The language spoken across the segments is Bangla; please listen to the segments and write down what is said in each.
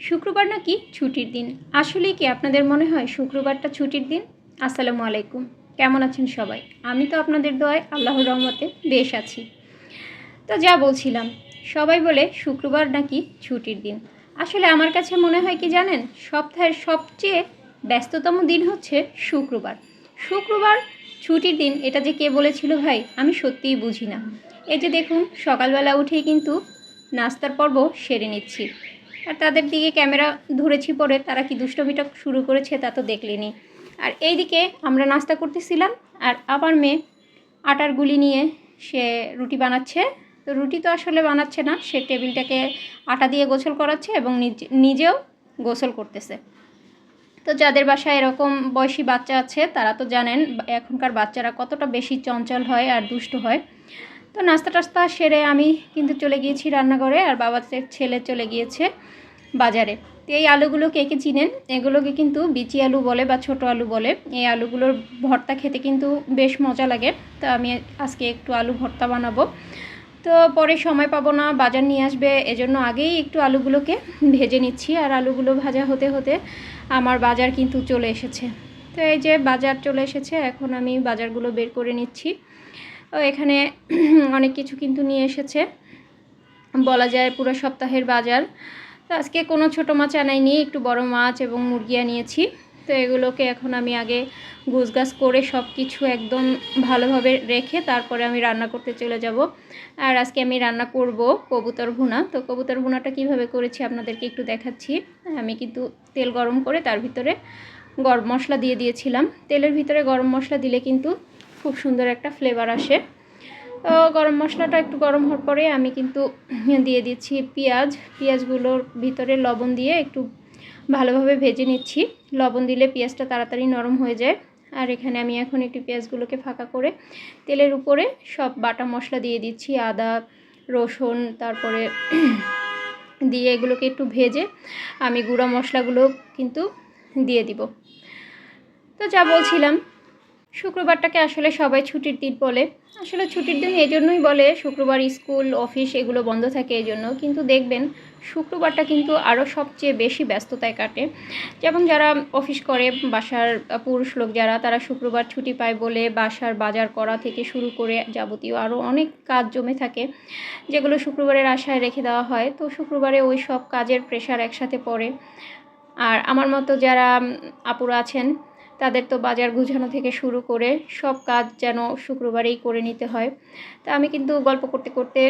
শুক্রবার নাকি ছুটির দিন? আসলেই কি আপনাদের মনে হয় শুক্রবারটা ছুটির দিন? আসসালামু আলাইকুম। কেমন আছেন সবাই? আমি তো আপনাদের দোয়ায় আল্লাহর রহমতে বেশ আছি। তো যা বলছিলাম, সবাই বলে শুক্রবার নাকি ছুটির দিন। আসলে আমার কাছে মনে হয় কি জানেন, সপ্তাহের সবচেয়ে ব্যস্ততম দিন হচ্ছে শুক্রবার। শুক্রবার ছুটির দিন, এটা যে কে বলেছিল ভাই, আমি সত্যিই বুঝি না। এই যে দেখুন, সকালবেলা উঠেই কিন্তু নাস্তার পর্ব সেরে নিচ্ছি। আর তাদের দিকে ক্যামেরা ধরেছি পরে তারা কি দুষ্টমিটা শুরু করেছে তা তো দেখলেনি। আর এইদিকে আমরা নাস্তা করতেছিলাম, আর আবার মেয়ে আটার গুলি নিয়ে সে রুটি বানাচ্ছে। তো রুটি তো আসলে বানাচ্ছে না, সে টেবিলটাকে আটা দিয়ে গোসল করাচ্ছে এবং নিজে- নিজেও গোসল করতেছে। তো যাদের বাসায় এরকম বয়সী বাচ্চা আছে, তারা তো জানেন এখনকার বাচ্চারা কতটা বেশি চঞ্চল হয় আর দুষ্ট হয়। তো নাস্তা টাস্তা সেরে আমি কিন্তু চলে গিয়েছি রান্নাঘরে আর বাবার চে- ছেলে চলে গিয়েছে বাজারে। তো এই আলুগুলো কে কে চিনেন? এগুলোকে কিন্তু বিচি আলু বলে বা ছোট আলু বলে। এই আলুগুলোর ভর্তা খেতে কিন্তু বেশ মজা লাগে। তো আমি আজকে একটু আলু ভর্তা বানাবো। তো পরে সময় পাবো না, বাজার নিয়ে আসবে, এজন্য আগেই একটু আলুগুলোকে ভেজে নিচ্ছি। আর আলুগুলো ভাজা হতে হতে আমার বাজার কিন্তু চলে এসেছে। তো এই যে বাজার চলে এসেছে, এখন আমি বাজারগুলো বের করে নিচ্ছি। এখানে অনেক কিছু কিন্তু নিয়ে এসেছে। বলা যায় পুরো সপ্তাহের বাজার। তো আজকে কোনো ছোটো মাছ আনাইনি একটু বড় মাছ এবং মুরগি আনিয়েছি। তো এগুলোকে এখন আমি আগে গুছগাছ করে সব কিছু একদম ভালোভাবে রেখে তারপরে আমি রান্না করতে চলে যাব। আর আজকে আমি রান্না করব কবুতর ভুনা। তো কবুতর ভুনাটা কীভাবে করেছি আপনাদেরকে একটু দেখাচ্ছি। আমি কিন্তু তেল গরম করে তার ভিতরে গরম মশলা দিয়ে দিয়েছিলাম। তেলের ভিতরে গরম মশলা দিলে কিন্তু খুব সুন্দর একটা ফ্লেভার আসে। গরম মশলাটা একটু গরম হওয়ার পরে আমি কিন্তু দিয়ে দিচ্ছি পেঁয়াজ। পেঁয়াজগুলোর ভিতরে লবণ দিয়ে একটু ভালোভাবে ভেজে নিচ্ছি। লবণ দিলে পেঁয়াজটা তাড়াতাড়ি নরম হয়ে যায়। আর এখানে আমি এখন একটু পেঁয়াজগুলোকে ফাঁকা করে তেলের উপরে সব বাটা মশলা দিয়ে দিচ্ছি। আদা, রসুন, তারপরে দিয়ে এগুলোকে একটু ভেজে আমি গুঁড়া মশলাগুলো কিন্তু দিয়ে দিব। তো যা বলছিলাম শুক্রবারটাকে আসলে সবাই ছুটির দিন বলে। আসলে ছুটির দিন এই জন্যই বলে, শুক্রবার স্কুল, অফিস এগুলো বন্ধ থাকে এই জন্য কিন্তু দেখবেন, শুক্রবারটা কিন্তু আরও সবচেয়ে বেশি ব্যস্ততায় কাটে। যেমন যারা অফিস করে, বাসার পুরুষ লোক যারা, তারা শুক্রবার ছুটি পায় বলে বাসার বাজার করা থেকে শুরু করে যাবতীয় আরও অনেক কাজ জমে থাকে, যেগুলো শুক্রবারের আশায় রেখে দেওয়া হয়। তো শুক্রবারে ওই সব কাজের প্রেশার একসাথে পড়ে। আর আমার মতো যারা আপুরা আছেন তাদের তো বাজার গুছানো থেকে শুরু করে সব কাজ যেন শুক্রবারেই করে নিতে হয়। তা আমি কিন্তু গল্প করতে করতে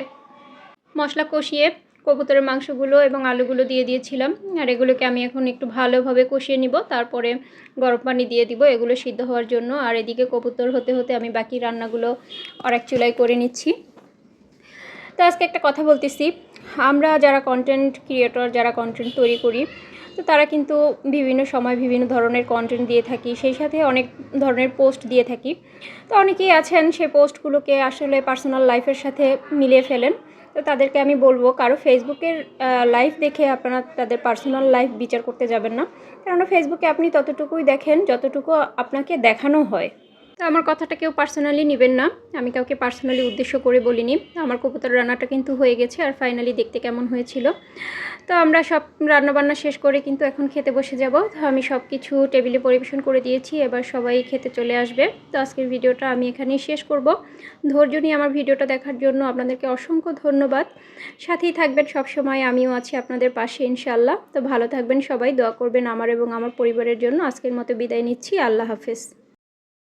মশলা কষিয়ে কবুতরের মাংসগুলো এবং আলুগুলো দিয়ে দিয়েছিলাম। আর এগুলোকে আমি এখন একটু ভালোভাবে কষিয়ে নিব, তারপরে গরম পানি দিয়ে দিব, এগুলো সিদ্ধ হওয়ার জন্য। আর এদিকে কবুতর হতে হতে আমি বাকি রান্নাগুলো অনেক চুলায় করে নিচ্ছি। তো আজকে একটা কথা বলতেছি। আমরা যারা কন্টেন্ট ক্রিয়েটর যারা কন্টেন্ট তৈরি করি, তো তারা কিন্তু বিভিন্ন সময় বিভিন্ন ধরনের কন্টেন্ট দিয়ে থাকি, সেই সাথে অনেক ধরনের পোস্ট দিয়ে থাকি। তো অনেকেই আছেন সেই পোস্টগুলোকে আসলে পার্সোনাল লাইফের সাথে মিলিয়ে ফেলেন। তো তাদেরকে আমি বলব, কারও ফেসবুকের লাইফ দেখে আপনারা তাদের পার্সোনাল লাইফ বিচার করতে যাবেন না। কেননা ফেসবুকে আপনি ততটুকুই দেখেন, যতটুকু আপনাকে দেখানো হয়। তো আমার কথাটা কেউ পার্সোনালি নেবেন না। আমি কাউকে পার্সোনালি উদ্দেশ্য করে বলিনি। আমার কবুতর রান্নাটা কিন্তু হয়ে গেছে আর ফাইনালি দেখতে কেমন হয়েছিল। তো আমরা সব রান্নাবান্না শেষ করে কিন্তু এখন খেতে বসে যাব। তো আমি সব কিছু টেবিলে পরিবেশন করে দিয়েছি। এবার সবাই খেতে চলে আসবে। তো আজকের ভিডিওটা আমি এখানেই শেষ করব। ধৈর্য নিয়ে আমার ভিডিওটা দেখার জন্য আপনাদেরকে অসংখ্য ধন্যবাদ। সাথেই থাকবেন সব সময় আমিও আছি আপনাদের পাশে ইনশাল্লাহ তো ভালো থাকবেন সবাই। দোয়া করবেন আমার এবং আমার পরিবারের জন্য। আজকের মতো বিদায় নিচ্ছি। আল্লাহ হাফেজ।